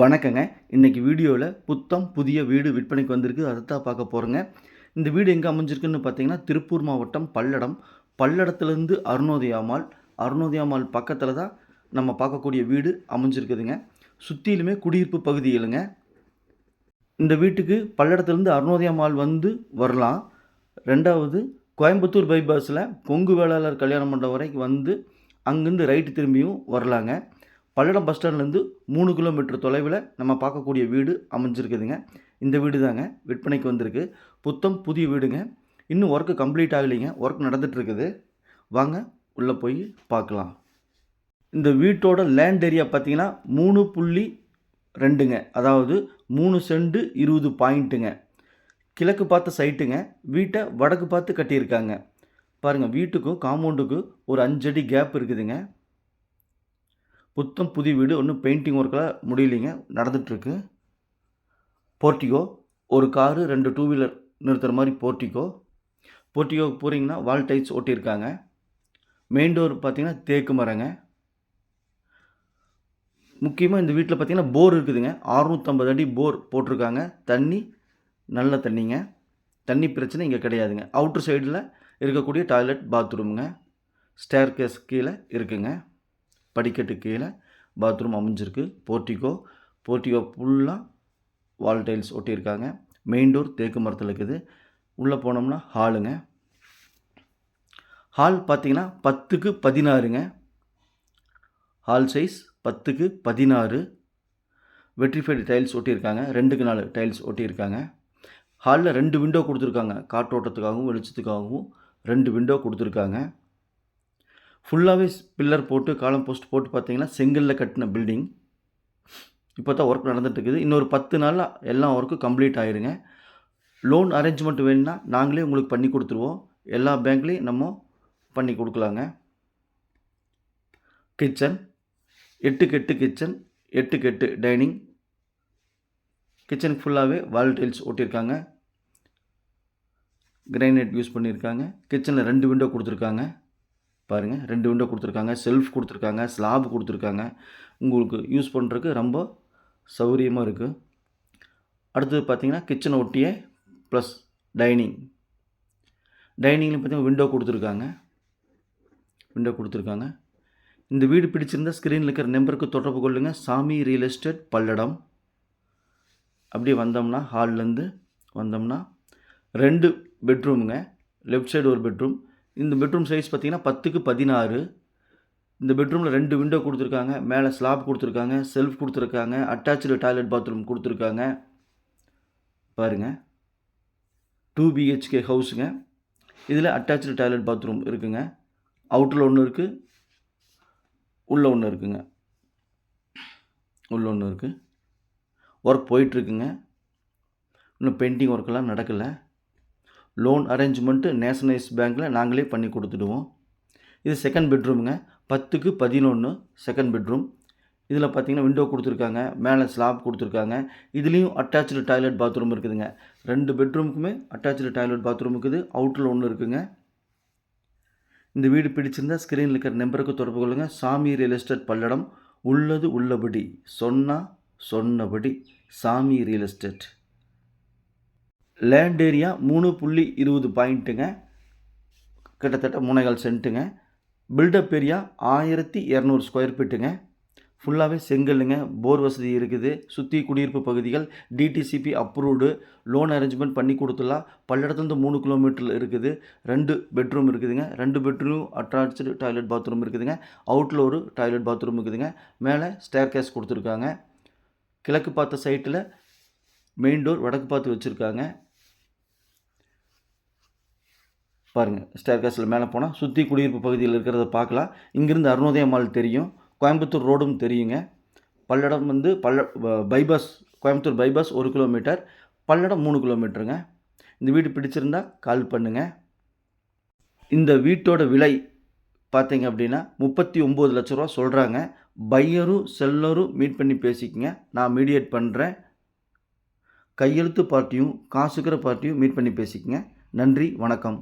வணக்கங்க. இன்றைக்கி வீடியோவில் புத்தம் புதிய வீடு விற்பனைக்கு வந்திருக்கு. அதை தான் பார்க்க போகிறோங்க இந்த வீடு எங்கே அமைஞ்சிருக்குன்னு பார்த்தீங்கன்னா திருப்பூர் மாவட்டம் பல்லடம். பல்லடத்துலேருந்து அருணோதயாமால் அருணோதயாமால் பக்கத்தில் தான் நம்ம பார்க்கக்கூடிய வீடு அமைஞ்சிருக்குதுங்க. சுற்றிலுமே குடியிருப்பு பகுதிகளுங்க இந்த வீட்டுக்கு பல்லடத்துலேருந்து அருணோதயாமால் வந்து வரலாம். ரெண்டாவது கோயம்புத்தூர் பைபாஸில் கொங்கு வேளாளர் கல்யாண மண்டபம் வரைக்கும் வந்து அங்கேருந்து ரைட்டு திரும்பியும் வரலாங்க. பல்லடம் பஸ் ஸ்டாண்ட்லேருந்து மூணு கிலோமீட்டர் தொலைவில் நம்ம பார்க்கக்கூடிய வீடு அமைஞ்சிருக்குதுங்க. இந்த வீடு தாங்க விற்பனைக்கு வந்திருக்கு. புத்தம் புதிய வீடுங்க. இன்னும் ஒர்க்கு கம்ப்ளீட் ஆகலைங்க. ஒர்க் நடந்துகிட்ருக்குது வாங்க உள்ளே போய் பார்க்கலாம். இந்த வீட்டோட லேண்ட் ஏரியா பார்த்தீங்கன்னா மூணு புள்ளி ரெண்டுங்க. அதாவது மூணு செண்டு இருபது பாயிண்ட்டுங்க. கிழக்கு பார்த்த சைட்டுங்க வீட்டை வடக்கு பார்த்து கட்டியிருக்காங்க. பாருங்கள் வீட்டுக்கும் காம்பவுண்டுக்கும் ஒரு அஞ்சடி கேப் இருக்குதுங்க. புத்தம் புது வீடு ஒன்றும் பெயிண்டிங் ஒர்க்கெலாம் முடியலைங்க. நடந்துகிட்ருக்கு போர்ட்டிகோ ஒரு காரு ரெண்டு டூ வீலர் நிறுத்துகிற மாதிரி போர்ட்டிகோ போர்ட்டிகோ போகிறீங்கன்னா வால் டைல்ஸ் ஒட்டியிருக்காங்க. மெயின் டோர் பார்த்திங்கன்னா தேக்கு மரங்க. முக்கியமாக இந்த வீட்டில் பார்த்தீங்கன்னா போர் இருக்குதுங்க. அறுநூற்றம்பது அடி போர் போட்டிருக்காங்க. தண்ணி நல்ல தண்ணிங்க. தண்ணி பிரச்சனை இங்கே கிடையாதுங்க. அவுட்ரு சைடில் இருக்கக்கூடிய டாய்லெட் பாத்ரூமுங்க ஸ்டேர் கேஸ் கீழே இருக்குங்க. படிக்கட்டு கீழே பாத்ரூம் அமைஞ்சிருக்கு. போர்ட்டிகோ போர்ட்டிகோ ஃபுல்லாக வால் டைல்ஸ் ஒட்டியிருக்காங்க. மெயின் டோர் தேக்கு மரத்தில் இருக்குது. உள்ளே போனோம்னா ஹாலுங்க ஹால் பார்த்தீங்கன்னா பத்துக்கு பதினாறுங்க. ஹால் சைஸ் பத்துக்கு பதினாறு. வெட்ரிஃபைடு டைல்ஸ் ஒட்டியிருக்காங்க. ரெண்டுக்கு நாலு டைல்ஸ் ஒட்டியிருக்காங்க. ஹாலில் ரெண்டு விண்டோ கொடுத்துருக்காங்க. காற்றோட்டத்துக்காகவும் வெளிச்சத்துக்காகவும் ரெண்டு விண்டோ கொடுத்துருக்காங்க. ஃபுல்லாகவே பில்லர் போட்டு காலம் போஸ்ட் போட்டு பார்த்தீங்கன்னா செங்கலில் கட்டின பில்டிங் இப்போ தான் ஒர்க் நடந்துட்டுருக்குது. இன்னொரு பத்து நாளில் எல்லா ஒர்க்கும் கம்ப்ளீட் ஆயிருங்க. லோன் அரேஞ்ச்மெண்ட் வேணும்னா நாங்களே உங்களுக்கு பண்ணி கொடுத்துருவோம். எல்லா பேங்க்லேயும் நம்ம பண்ணி கொடுக்கலாங்க. கிச்சன் எட்டுக்கு எட்டு கிச்சன் எட்டுக்கு எட்டு டைனிங் கிச்சனுக்கு ஃபுல்லாகவே வால் டைல்ஸ் ஒட்டியிருக்காங்க. கிரைனைட் யூஸ் பண்ணியிருக்காங்க. கிச்சனில் ரெண்டு விண்டோ கொடுத்துருக்காங்க. பாருங்கள் ரெண்டு விண்டோ கொடுத்துருக்காங்க செல்ஃப் கொடுத்துருக்காங்க ஸ்லாப் கொடுத்துருக்காங்க. உங்களுக்கு யூஸ் பண்ணுறதுக்கு ரொம்ப சௌகரியமாக இருக்குது அடுத்தது பார்த்திங்கன்னா கிச்சனை ஒட்டியே ப்ளஸ் டைனிங் டைனிங்கில் பார்த்தீங்கன்னா விண்டோ கொடுத்துருக்காங்க. விண்டோ கொடுத்துருக்காங்க. இந்த வீடு பிடிச்சிருந்தா ஸ்க்ரீனில் இருக்கிற நம்பருக்கு தொடர்பு கொள்ளுங்கள் சாமி ரியல் எஸ்டேட் பல்லடம். அப்படியே வந்தோம்னா ஹால்லேருந்து வந்தோம்னா ரெண்டு பெட்ரூமுங்க லெஃப்ட் சைடு ஒரு பெட்ரூம் இந்த பெட்ரூம் சைஸ் பார்த்தீங்கன்னா பத்துக்கு பதினாறு. இந்த பெட்ரூமில் ரெண்டு விண்டோ கொடுத்துருக்காங்க. மேலே ஸ்லாப் கொடுத்துருக்காங்க. செல்ஃப் கொடுத்துருக்காங்க. அட்டாச்சு டாய்லெட் பாத்ரூம் கொடுத்துருக்காங்க. பாருங்கள் டூ பிஹெச்கே ஹவுஸுங்க இதில் அட்டாச்சு டாய்லெட் பாத்ரூம் இருக்குங்க. அவுட்டரில் ஒன்று இருக்குது உள்ளே ஒன்று இருக்குங்க. உள்ள ஒன்று இருக்குது ஒர்க் போயிட்டுருக்குங்க இன்னும் பெயிண்டிங் ஒர்க்கெல்லாம் நடக்கலை. லோன் அரேஞ்ச்மெண்ட்டு நேஷனலைஸ் பேங்க்கில் நாங்களே பண்ணி கொடுத்துடுவோம். இது செகண்ட் பெட்ரூமுங்க. பத்துக்கு பதினொன்று செகண்ட் பெட்ரூம். இதில் பார்த்தீங்கன்னா விண்டோ கொடுத்துருக்காங்க. மேலே ஸ்லாப் கொடுத்துருக்காங்க. இதுலேயும் அட்டாச்சு டாய்லெட் பாத்ரூம் இருக்குதுங்க. ரெண்டு பெட்ரூமுக்குமே அட்டாச்சு டாய்லெட் பாத்ரூம் இருக்குது. அவுட்டில் ஒன்று இருக்குதுங்க இந்த வீடு பிடிச்சிருந்தா ஸ்க்ரீனில் இருக்கிற நம்பருக்கு தொடர்பு கொள்ளுங்கள் சாமி ரியல் எஸ்டேட் பல்லடம். உள்ளது உள்ளபடி. சொன்னால் சொன்னபடி. சாமி ரியல் எஸ்டேட். லேண்ட் ஏரியா மூணு புள்ளி இருபது பாயிண்ட்டுங்க. கிட்டத்தட்ட மூணேகால் சென்ட்டுங்க. பில்டப் ஏரியா ஆயிரத்தி இரநூறு ஸ்கொயர் ஃபீட்டுங்க ஃபுல்லாகவே செங்கல்லுங்க. போர் வசதி இருக்குது. சுற்றி குடியிருப்பு பகுதிகள் டிடிசிபி அப்ரூவ்டு லோன் அரேஞ்ச்மெண்ட் பண்ணி கொடுத்துலாம் பல்லடத்துலேருந்து மூணு கிலோமீட்டரில் இருக்குது. ரெண்டு பெட்ரூம் இருக்குதுங்க. ரெண்டு பெட்ரூம் அட்டாச்சு டாய்லெட் பாத்ரூம் இருக்குதுங்க. அவுட்டில் ஒரு டாய்லெட் பாத்ரூம் இருக்குதுங்க. மேலே ஸ்டேர் கேஸ் கொடுத்துருக்காங்க. கிழக்கு பார்த்த சைட்டில் மெயின் டோர் வடக்கு பார்த்து வச்சுருக்காங்க. பாருங்கள் ஸ்டேர் கேஸில் மேலே போனால் சுற்றி குடியிருப்பு பகுதியில் இருக்கிறத பார்க்கலாம். இங்கேருந்து அருணோதய மால் தெரியும். கோயம்புத்தூர் ரோடும் தெரியுங்க. பல்லடம் வந்து பல்ல பைபாஸ் கோயம்புத்தூர் பைபாஸ் ஒரு கிலோமீட்டர் பல்லடம் மூணு கிலோமீட்டருங்க இந்த வீடு பிடிச்சிருந்தா கால் பண்ணுங்கள் இந்த வீட்டோட விலை பார்த்தீங்க அப்படின்னா முப்பத்தி ஒம்பது லட்ச ரூபா சொல்கிறாங்க பையரும் செல்லரும் மீட் பண்ணி பேசிக்கங்க. நான் மீடியேட் பண்ணுறேன் கையெழுத்து பார்ட்டியும் காசுக்கிற பார்ட்டியும் மீட் பண்ணி பேசிக்கங்க. நன்றி வணக்கம்.